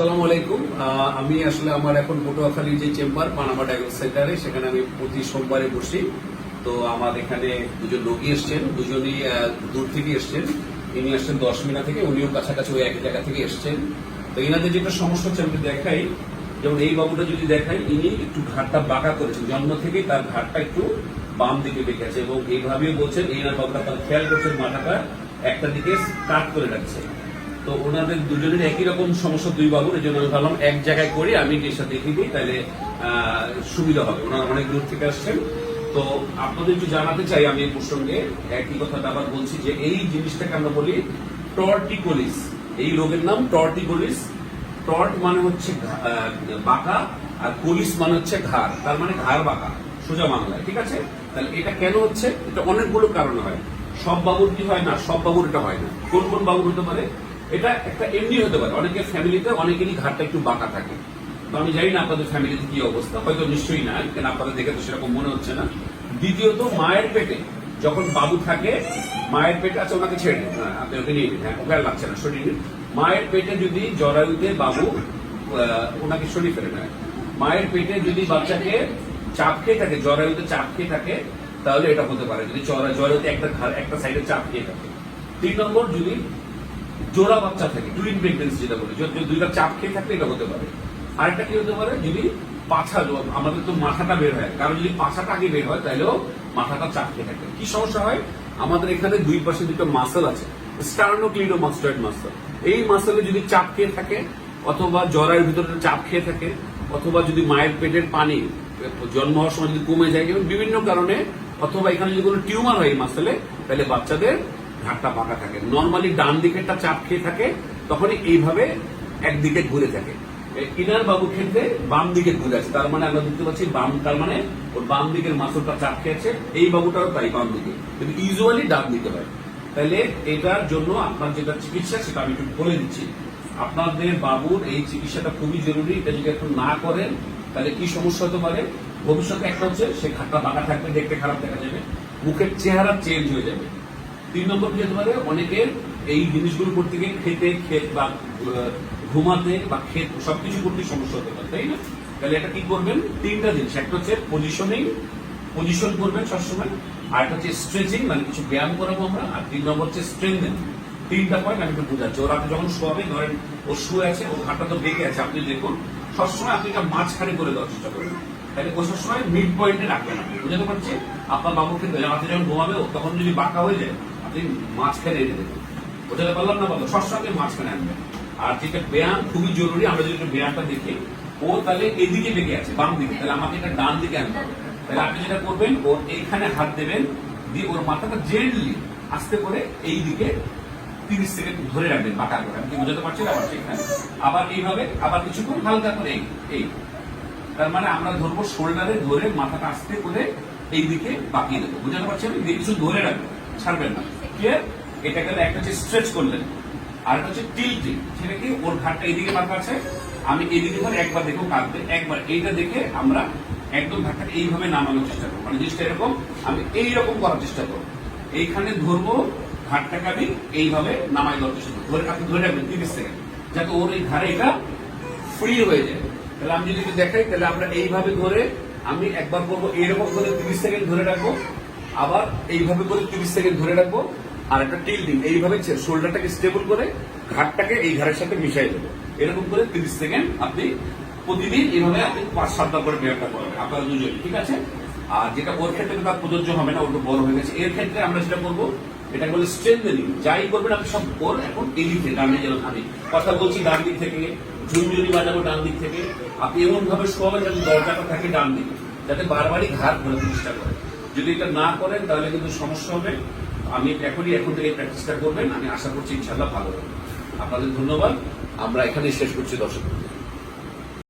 আসসালামু আলাইকুম। আমি আসলে আমার এখন পটুয়াখালী যে চেম্বার, পানামা ডায়াগনোস সেন্টারে, সেখানে আমি প্রতি সোমবারে বসি। তো আমার এখানে দুজন রোগী এসছেন, দুজনই দূর থেকে এসছেন। ইনি আসছেন দশ মিনা থেকে, উনিও কাছাকাছি ওই একই জায়গা থেকে এসছেন। তো এনাদের যেটা সমস্যা হচ্ছে, আমি দেখাই। যেমন এই বাবুটা যদি দেখাই, ইনি একটু ঘাটটা বাঁকা করেছেন। জন্ম থেকেই তার ঘাটটা একটু বাম দিকে বেঁকে আছে এবং এইভাবেও বলছেন, এই না বাবুটা তার খেয়াল করছেন, মাথাটা একটা দিকে কাট করে রাখছে। তো ওনাদের দুজনের একই রকম সমস্যা দুই বাবুর, এই জন্য আমি ভাবলাম এক জায়গায় করে, আমি কেসটা দেখিয়ে দিই তাহলে সুবিধা হবে। ওনারা অনেক দূর থেকে আসছেন। তো আপনাদের একটু জানাতে চাই আমি এই প্রসঙ্গে, একই কথাটা আবার বলছি যে এই জিনিসটাকে আমরা বলি টর্টিকোলিস এই রোগের নাম টর্টিকোলিস টর্ট মানে হচ্ছে বাঁকা, আর কোলিস মানে হচ্ছে ঘাড়। তার মানে ঘাড় বাঁকা, সোজা বাংলায়, ঠিক আছে? তাহলে এটা কেন হচ্ছে? এটা অনেকগুলো কারণ হয়। সব বাবুর কি হয় না? সব বাবুর এটা হয় না। কোন কোন বাবুর হতে পারে? এটা একটা এমনি হতে পারে। অনেকের ফ্যামিলিতে অনেকেরই ঘাটটা একটু বাঁকা থাকে। তো আমি জানি না আপনাদের ফ্যামিলিতে কি অবস্থা। হয়তো নিশ্চয়ই না কেন আপনাদের দেখে তো সেরকম মনে হচ্ছে না। দ্বিতীয়ত মায়ের পেটে যখন বাবু থাকে মায়ের পেটে আছে ওনাকে ছেড়ে হ্যাঁ, আপনি ওকে নিয়ে নিন। হ্যাঁ ওকে আর লাগছে না সরিয়ে নিন। মায়ের পেটে যদি জরায়ুতে বাবু ওনাকে সরিয়ে ফেলে নেয় মায়ের পেটে যদি বাচ্চাকে চাপ খেয়ে থাকে জরায়ুতে চাপ খেয়ে থাকে তাহলে এটা হতে পারে। যদি জরা- জরায়ুতে একটা একটা সাইডে চাপ খেয়ে থাকে। তিন নম্বর যদি জোড়া বাচ্চা থাকে টুইন প্রেগনেন্সি যেটা বলি। যদি দুইটা চাপ খেয়ে থাকলে এটা হতে পারে। আরেকটা কি হতে পারে? যদি পাছা আমাদের তো মাথাটা বের হয়। কারণ যদি পাছাটা আগে বের হয় তাহলেও মাথাটা চাপ খেয়ে থাকে। কি সমস্যা হয়? আমাদের এখানে দুই পাশে দুটো মাসেল আছে। স্টার্নোক্লিডো মাস্টার্ড মাসেল এই মাসেলে যদি চাপ খেয়ে থাকে, অথবা জরায়ের ভিতরে চাপ খেয়ে থাকে, অথবা যদি মায়ের পেটের পানি জন্ম হওয়ার সময় যদি কমে যায় বিভিন্ন কারণে, অথবা এখানে যদি কোনো টিউমার হয় এই মাসেলে তাহলে বাচ্চাদের ঘাটটা পাকা থাকে। নর্মালি ডান দিকেরটা চাপ খেয়ে থাকে, তখনই এইভাবে একদিকে ঘুরে থাকে। ইনার বাবুর ক্ষেত্রে বাম দিকে ঘুরে আছে। তার মানে আমরা দেখতে পাচ্ছি বাম, তার মানে ওর বাম দিকের মাসলটা চাপ খেয়েছে এই বাবুটারও তাই বাম দিকে। কিন্তু ইউজুয়ালি ডান দিকে হয়। তাহলে এটার জন্য আপনার যেটা চিকিৎসা, সেটা আমি একটু বলে দিচ্ছি। আপনাদের বাবুর এই চিকিৎসাটা খুবই জরুরি। এটা যদি এখন না করেন, তাহলে কি সমস্যা হতে পারে? ভবিষ্যতে একটা হচ্ছে, সে ঘাটটা বাঁকা থাকবে, দেখতে খারাপ দেখা যাবে। মুখের চেহারা চেঞ্জ হয়ে যাবে। তিন নম্বর কি হতে পারে? অনেকের এই জিনিসগুলো করতে গিয়ে খেতে, খেত বা ঘুমাতে বা খেত সবকিছু করতে সমস্যা হতে পারে, তাই না? তাহলে এটা কি করবেন? তিনটা জিনিস। একটা হচ্ছে পজিশনিং পজিশন করবেন সবসময়। আর একটা হচ্ছে স্ট্রেচিং মানে কিছু ব্যায়াম করাবো আমরা। আর তিন নম্বর হচ্ছে স্ট্রেংথেন তিনটা পয়েন্ট আমি একটু বোঝাচ্ছি। ওরা আপনি যখন শোয়াবে, ধরেন ও শুয়ে আছে ও ঘাটটা তো বেঁকে আছে, আপনি দেখুন, সবসময় আপনি এটা মাঝখানে করে দেওয়ার চেষ্টা করবেন তাহলে ও সবসময় মিড পয়েন্টে রাখবেন আপনি বুঝতে পারছি আপনার বাবুকে রাতে যখন ঘুমাবে তখন যদি বাঁকা হয়ে যায় আপনি মাঝখানে এনে দেবেন। বোঝাতে পারলাম না, বলো, সবসময় আপনি মাঝখানে আনবেন। আর যেটা ব্যায়াম খুবই জরুরি, আমরা যদি ব্যায়ামটা দেখি, ও তাহলে এদিকে বেঁকে আছে, বাম দিকে। তাহলে আমাকে এটা ডান দিকে আনতে হবে। তাহলে আপনি যেটা করবেন, ওর এইখানে হাত দেবেন, দিয়ে ওর মাথাটা জেন্টলি আস্তে করে এই দিকে তিরিশ সেকেন্ড ধরে রাখবেন, বাঁকা করে। কি বোঝাতে পারছি না? পারছি এখানে আবার এইভাবে, আবার কিছুক্ষণ হালকা করে এই এই। তার মানে আমরা ধরবো শোল্ডারে ধরে মাথাটা আস্তে করে এই দিকে বাঁকিয়ে দেবো। বুঝাতে পারছি আমি? দিয়ে কিছু ধরে রাখবেন ছাড়বেন না। ক্লিয়ার গেলে একটা হচ্ছে স্ট্রেচ করলেন। আর একটা হচ্ছে টিল্টিং সেটা কি? ওর ঘাটটা এইদিকে মাথা আছে। আমি এইদিকে ধরে একবার দেখো কাঁদবে একবার এইটা দেখে আমরা একদম ঘাটটাকে এইভাবে নামানোর চেষ্টা করব। মানে জিনিসটা এরকম, আমি এইরকম করার চেষ্টা করব। এইখানে ধরবো ঘাটটাকে আমি এইভাবে নামাই দেওয়ার চেষ্টা করব। ধরে আপনি ধরে রাখবেন তিরিশ সেকেন্ড। যাতে ওর এই ঘাড়ে এটা ফ্রি হয়ে যায়। তাহলে আমি যদি দেখাই, তাহলে আমরা এইভাবে ধরে আমি একবার করব, এইরকম করে তিরিশ সেকেন্ড ধরে রাখব। আবার এইভাবে করে তিরিশ সেকেন্ড ধরে রাখব, আর একটা টিল্ডিং এইভাবে শোল্ডারটাকে স্টেবল করে ঘাটটাকে এই ঘাড়ের সাথে মিশাই দেবো। এরকম করে তিরিশ সেকেন্ড আপনি প্রতিদিন এইভাবে আপনি পাঁচ সাতটা করে ব্যায়ামটা করবেন আপনারা দুজন ঠিক আছে? আর যেটা ওর ক্ষেত্রে তার প্রযোজ্য হবে না ওটা বড় হয়ে গেছে। এর ক্ষেত্রে আমরা যেটা করব, এটা বলে স্ট্রেংথেনিং যাই করবেন আপনি সব ওর এখন দিক ডান দিকে আমি কথা বলছি ডান দিক থেকে, ঝুনঝুনি বাজাবো ডান দিক থেকে। আপনি এমন ভাবে যাতে দরজাটা থাকে ডান দিকে, যাতে বারবারই ঘাট ঘোরাতে চেষ্টা করেন। যদি এটা না করেন, তাহলে কিন্তু সমস্যা হবে। আমি এখনই এখন থেকে প্র্যাকটিসটা করবেন, আমি আশা করছি ইনশাল্লাহ ভালো হবে। আপনাদের ধন্যবাদ। আমরা এখানেই শেষ করছি, দর্শক।